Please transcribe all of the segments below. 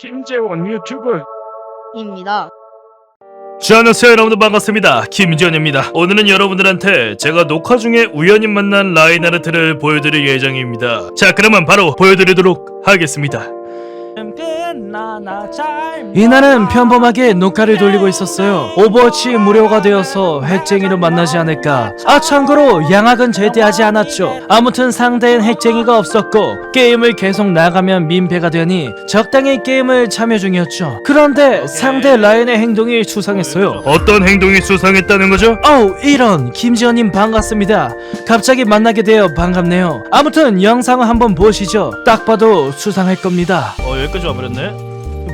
김재원 유튜브입니다. 자, 안녕하세요 여러분들 반갑습니다. 김지현입니다. 오늘은 여러분들한테 제가 녹화 중에 우연히 만난 라인하르트를 보여드릴 예정입니다. 자, 그러면 바로 보여드리도록 하겠습니다. 이날은 평범하게 녹화를 돌리고 있었어요. 오버워치 무료가 되어서 핵쟁이로 만나지 않을까. 아 참고로 양악은 제대하지 않았죠. 아무튼 상대엔 핵쟁이가 없었고 게임을 계속 나가면 민폐가 되니 적당히 게임을 참여 중이었죠. 그런데 상대 라인의 행동이 수상했어요. 어떤 행동이 수상했다는 거죠? 어우 이런 김지원님 반갑습니다. 갑자기 만나게 되어 반갑네요. 아무튼 영상을 한번 보시죠. 딱 봐도 수상할 겁니다. 어, 여기까지 와버렸네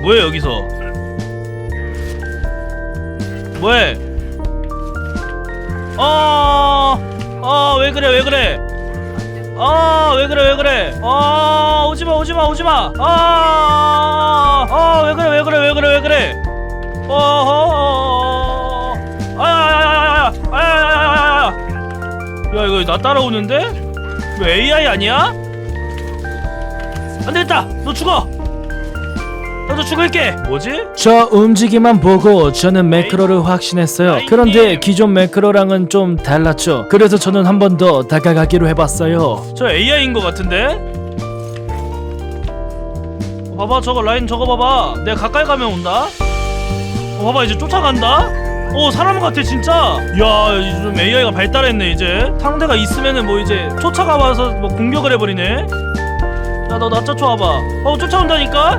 뭐해 여기서 뭐해 어어왜 그래 왜 그래 어왜 그래 왜 그래 어 오지마 오지마 오지마 어어왜 그래 왜 그래 왜 그래 왜 그래 어허 어, 어, 야, 이거 나 따라오는데 왜 AI 아니야? 안 되겠다! 너 죽어! 나도 죽을게. 뭐지? 저 움직임만 보고 저는 매크로를 확신했어요. 그런데 기존 매크로랑은 좀 달랐죠. 그래서 저는 한 번 더 다가가기로 해봤어요. 저 AI인 것 같은데? 봐봐 저거 라인 저거 봐봐. 내가 가까이 가면 온다. 어, 봐봐 이제 쫓아간다. 오 사람 같아 진짜. 야 요즘 AI가 발달했네 이제. 상대가 있으면은 뭐 이제 쫓아가 봐서 뭐 공격을 해버리네. 야너 나 쫓아와봐. 어 쫓아온다니까?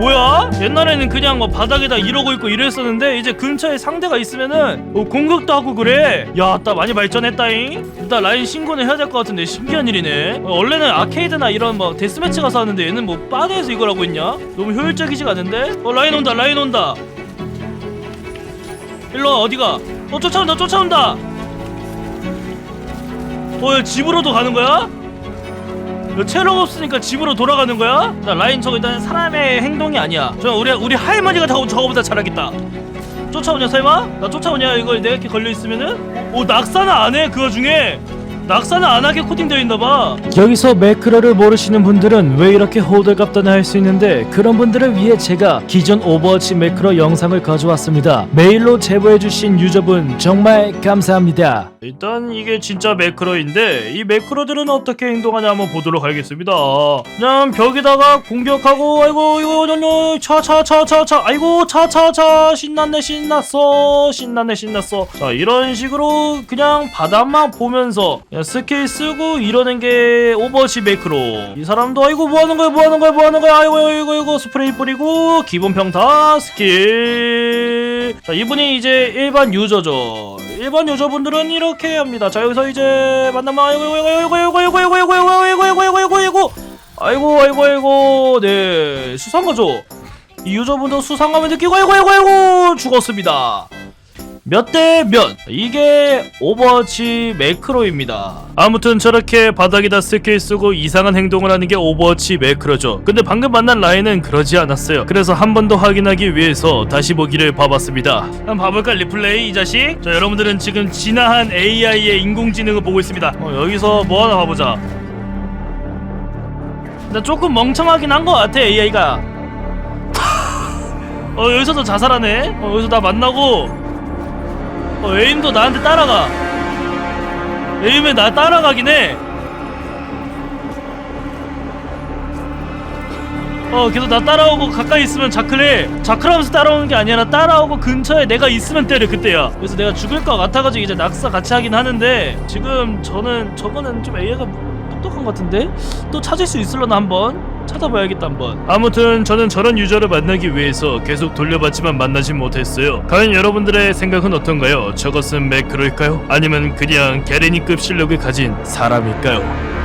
뭐야? 옛날에는 그냥 뭐 바닥에다 이러고 있고 이랬었는데 이제 근처에 상대가 있으면은 어, 공격도 하고 그래 야나 많이 발전했다잉 일단 라인 신고는 해야 될 것 같은데 신기한 일이네 어, 원래는 아케이드나 이런 뭐 데스매치 가서 하는데 얘는 뭐 바다에서 이걸 하고 있냐? 너무 효율적이지가 않은데? 어 라인 온다 라인 온다 일로 와 어디가 어 쫓아온다 쫓아온다 어, 야, 집으로도 가는 거야? 야, 체력 없으니까 집으로 돌아가는 거야? 나 라인 저거 일단 사람의 행동이 아니야. 저 우리 우리 할머니가 더 저거보다 잘하겠다. 쫓아오냐 설마? 나 쫓아오냐 이거 내가 이렇게 걸려 있으면은? 오 낙사는 안 해. 그거 중에 낙사는 안 하게 코팅되어 있나 봐. 여기서 매크로를 모르시는 분들은 왜 이렇게 호들갑단을 할 수 있는데 그런 분들을 위해 제가 기존 오버워치 매크로 영상을 가져왔습니다. 메일로 제보해주신 유저분 정말 감사합니다. 일단 이게 진짜 매크로인데 이 매크로들은 어떻게 행동하냐 한번 보도록 하겠습니다. 그냥 벽에다가 공격하고 아이고 이거 이거 차차차차차 아이고 차차차 신났네 신났어 신났네 신났어 자 이런 식으로 그냥 바닥만 보면서 그냥 스킬 쓰고 이러는 게 오버워치 매크로 이 사람도 아이고 뭐하는 거야 뭐하는 거야 뭐하는 거야 아이고 아이고 아이고 스프레이 뿌리고 기본 평타 스킬 자 이분이 이제 일반 유저죠 일반 유저분들은 이렇게 합니다 자 여기서 이제 만나면 아이고 아이고 아이고 아이고 아이고 아이고 아이고 아이고 아이고 아이고 아이고 아이고 아이고 아이고 아이고 네 수상가죠 이 유저분도 수상감을 느끼고 아이고 아이고 아이고 죽었습니다 몇 대 몇. 이게 오버워치 매크로입니다. 아무튼 저렇게 바닥에다 스킬 쓰고 이상한 행동을 하는 게 오버워치 매크로죠. 근데 방금 만난 라인은 그러지 않았어요. 그래서 한 번 더 확인하기 위해서 다시 보기를 봐봤습니다. 한번 봐볼까 리플레이 이 자식? 자 여러분들은 지금 진화한 AI의 인공지능을 보고 있습니다. 어, 여기서 뭐 하나 봐보자. 나 조금 멍청하긴 한 것 같아 AI가. 어 여기서도 자살하네? 어 여기서 나 만나고 어, 에임도 나한테 따라가. 에임에 나 따라가긴 해. 어, 계속 나 따라오고 가까이 있으면 자클해. 자클하면서 따라오는 게 아니라 따라오고 근처에 내가 있으면 때려 그때야. 그래서 내가 죽을 것 같아가지고 이제 낙사 같이 하긴 하는데 지금 저는 저거는 좀 AI가 똑똑한 것 같은데 또 찾을 수 있을려나 한번 찾아봐야겠다 한번. 아무튼 저는 저런 유저를 만나기 위해서 계속 돌려봤지만 만나지 못했어요. 과연 여러분들의 생각은 어떤가요? 저것은 매크로일까요? 아니면 그냥 게레니급 실력을 가진 사람일까요?